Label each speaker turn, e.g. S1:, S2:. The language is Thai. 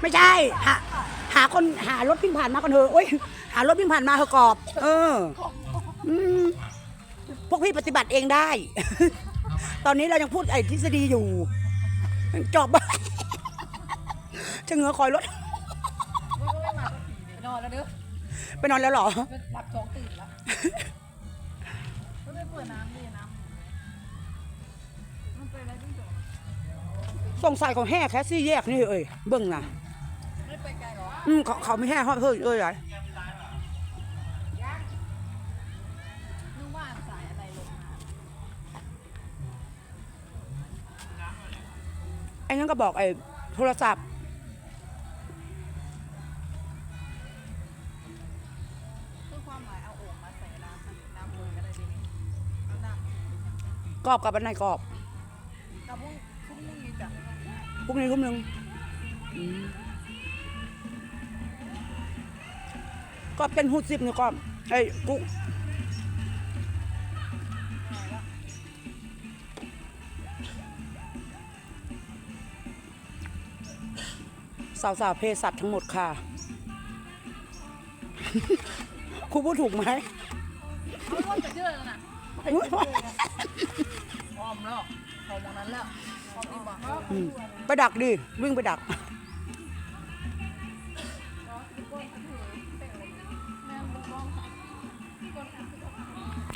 S1: ไม่ใช่หาหาคนหารถวิ่งผ่านมาก่อนเถอะโอ้ยหารถวิ่งผ่านมาเถอะกรอบ เอออืมพวกพี่ปฏิบัติเองได้ ตอนนี้เรายังพูดไอ้ทฤษฎีอยู่จบจะเหงือคอยรถ
S2: นอนแล้วเด้อ
S1: ไปนอนแล้วเหรอ
S2: หลับสองตื่นแล้วก็ไม่เปิดน้ำดิน้ำมันเป็นอะไรที่จบ
S1: สงสัยของแห่แค่ซี่แยกนี่เอ้ยเบิ่งนะ
S2: ไปไกลหรอ
S1: อืมเขาเขาไม่แห่ฮอดเฮ้ยเอ้ยไร
S2: นึกว่าสายอะไรลงมา
S1: ไอ้นั่นก็บอกไอ้โทรศัพท์
S2: คือความหมายเอาโอ่งมาใส่น้ำน้ำเลยก็ได้ดีนี่เอาน้
S1: กรอบกับอันไหนกรอบ
S2: พวกพวกนี้จ้ะ
S1: พรุ่งนี้ทุ่มหนึ่งอืม ก็เป็นหูสิบนี่ก็ไอ้กุ๊กสาวสาวๆเพศสัตว์ทั้งหมดค่ะครูพูดถูกไหม
S2: เอาว่าจะเชื่อแล้วนะพร้อมแล้วพร้อมวันนั้นแล้วพร้อมดีกว่า
S1: อืมไปดักดิ วิ่งไปดัก